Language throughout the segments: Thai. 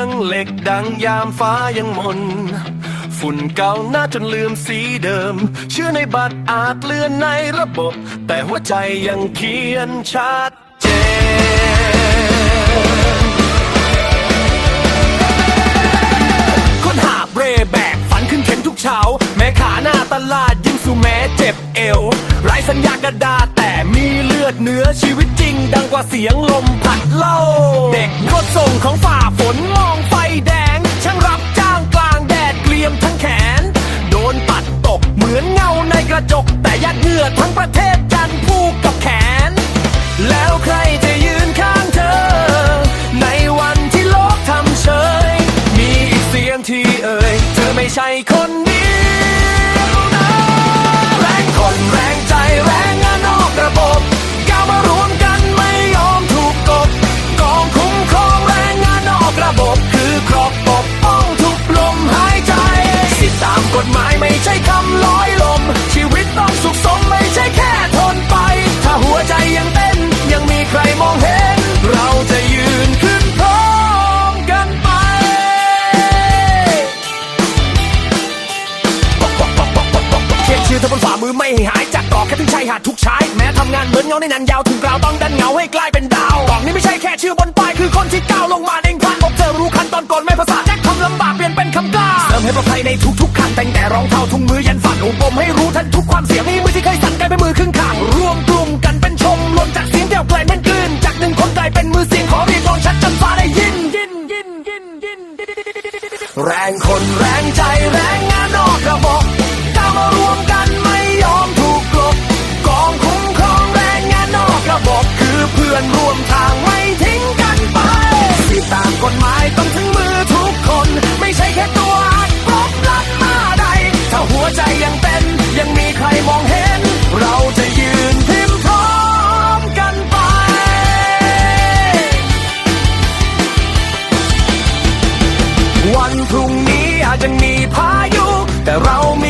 ยงเหล็กดังยามฟ้ายังมน ฝุ่นเก่าหน้าจนลืมสีเดิม เชื่อในบัตรอาจเลือนในระบบ แต่หัวใจยังเขียนชัดเจนคนหาเบรแบกฝันขึ้นเข็นทุกเช้า แม้ขาหน้าตลาดยิ่งสู่แม้เจ็บเอวไร้สัญญากระดาษ แต่มีเลือดเนื้อชีวิตจริง ดังกว่าเสียงลมพัดเล่า เด็กรถส่งของฝ่าฝนมองไฟแดง ช่างรับจ้างกลางแดดเกลียมทั้งแขน โดนปัดตกเหมือนเงาในกระจก แต่ยัดเหงื่อทั้งประเทศจันผูกกับแขน แล้วใครจะยืนข้างเธอ ในวันที่โลกทำเฉย มีอีกเสียงที่เอ่ยเธอไม่ใช่คนดี ใช่คำลอยลม ชีวิตต้องสุขสมไม่ใช่แค่ทนไป ถ้าหัวใจยังเต้น ยังมีใครมองเห็น เราจะยืนขึ้นพร้อมกันไปเขียนชื่อเธอบนฝ่ามือไม่ให้หายจากกอกแค่ถึงชายหาดทุกชาย แม้ทำงานเหมือนเงาในนันยาวถึงกล่าวต้องดันเงาให้กลายเป็นดาวกล่องนี้ไม่ใช่แค่ชื่อบนป้ายคือคนที่ก้าวลงมาเองผ่านพบเจอรู้ขั้น เสียงนี้มือที่เคยสั่นกลายเป็นมือครึ่งข้างรวมกลุ่มกันเป็นชมรวมจากเสียงเดียวกลายเป็นกลืนจากหนึ่งคนกลายเป็นมือเสียงขอเรียกร้องชัดจนฟ้าได้ยินยินยินยินยินแรงคนแรงใจ วันพรุ่งนี้อาจจะมีพายุ แต่เรามี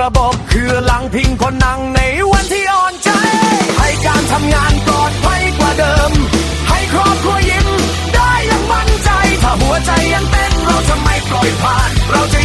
ระบบคือหลังพิงคนนั่งในวันที่อ่อนใจ ให้การทำงานปลอดภัยกว่าเดิม ให้ครอบครัวยิ้มได้อย่างมั่นใจ ถ้าหัวใจยังเต้นเราจะไม่ปล่อยผ่าน เราจะ